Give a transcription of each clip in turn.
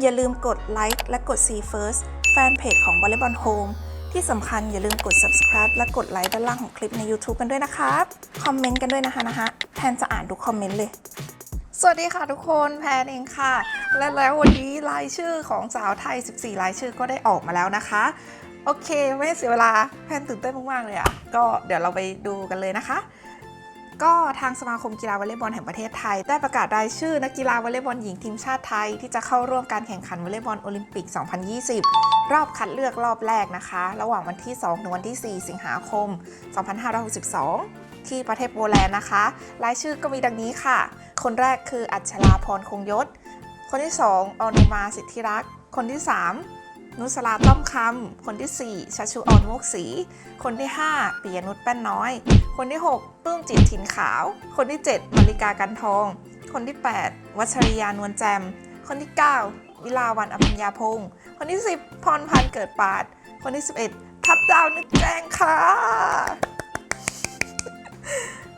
อย่าลืมกดไลค์และกด See First แฟนเพจของ Volleyball Home ที่สำคัญอย่าลืมกด subscribe และกดไลค์ด้านล่างของคลิปใน YouTube กันด้วยนะครับ คอมเมนต์กันด้วยนะคะนะฮะแพนจะอ่านทุกคอมเมนต์เลย สวัสดีค่ะทุกคนแพนเองค่ะ และแล้ววันนี้รายชื่อของสาวไทย 14 รายชื่อก็ได้ออกมาแล้วนะคะ โอเค ไม่เสียเวลาแพนตื่นเต้นมากๆเลยอะ่ะ ก็เดี๋ยวเราไปดูกันเลยนะคะ ก็ทางสมาคมกีฬาวอลเลย์บอลแห่งประเทศไทย ได้ประกาศรายชื่อนักกีฬาวอลเลย์บอลหญิงทีมชาติไทย ที่จะเข้าร่วมการแข่งขันวอลเลย์บอลโอลิมปิก 2020 รอบคัดเลือกรอบแรกนะคะ ระหว่างวันที่ 2 ถึงวันที่ 4 สิงหาคม 2562 ที่ประเทศโปแลนด์นะคะ รายชื่อก็มีดังนี้ค่ะ คนแรกคืออัชราพรคงยศ คนที่ 2ออนุมาสิทธิรักษ์ คนที่ 3 นุสราต้อมคำ คนที่ 4ชัชชุออนมุกศรีคนที่ 5ปิยนุชแป้นน้อย คนที่ 6 ปื้มจิตถิ่นขาว คนที่ 7มาริกากันทอง คนที่ 8 วัชริยานวลแจม คนที่ 9 วิลาวันอภิญญาพงศ์คนที่ 10 พรพันธ์เกิดปาด คนที่ 11 ทับดาวนึกแจ้งค่ะ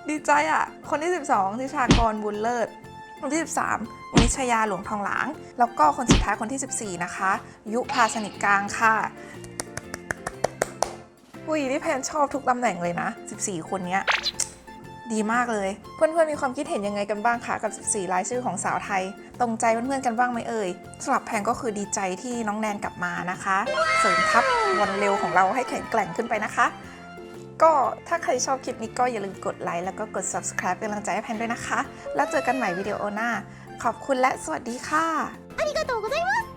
ดีใจอะ คนที่ 12ทิชากรบุญเลิศ คนที่ 13วนิชยาหลวงทองหลาง แล้วก็คนสุดท้ายคนที่ 14 นะคะ ยุพาสนิทกลางค่ะอุ้ยนี่แพนชอบทุกตำแหน่งเลยนะ 14 คนเนี้ยดีมากเลย เพื่อนๆมีความคิดเห็นยังไงกันบ้างคะกับ 14 รายชื่อของสาวไทย ตรงใจเพื่อนๆกันบ้างไหมเอ่ยสำหรับแพนก็คือดีใจที่น้องแนนกลับมานะคะ เสริมทัพวันเร็วของเราให้แข็งแกร่งขึ้นไปนะคะ ก็ถ้าใครชอบคลิปนี้ก็อย่าลืมกดไลค์แล้วก็กด subscribe เป็นกำลังใจให้แพนด้วยนะคะ แล้วเจอกันใหม่วิดีโอหน้า ขอบคุณและสวัสดีค่ะ ありがとうございます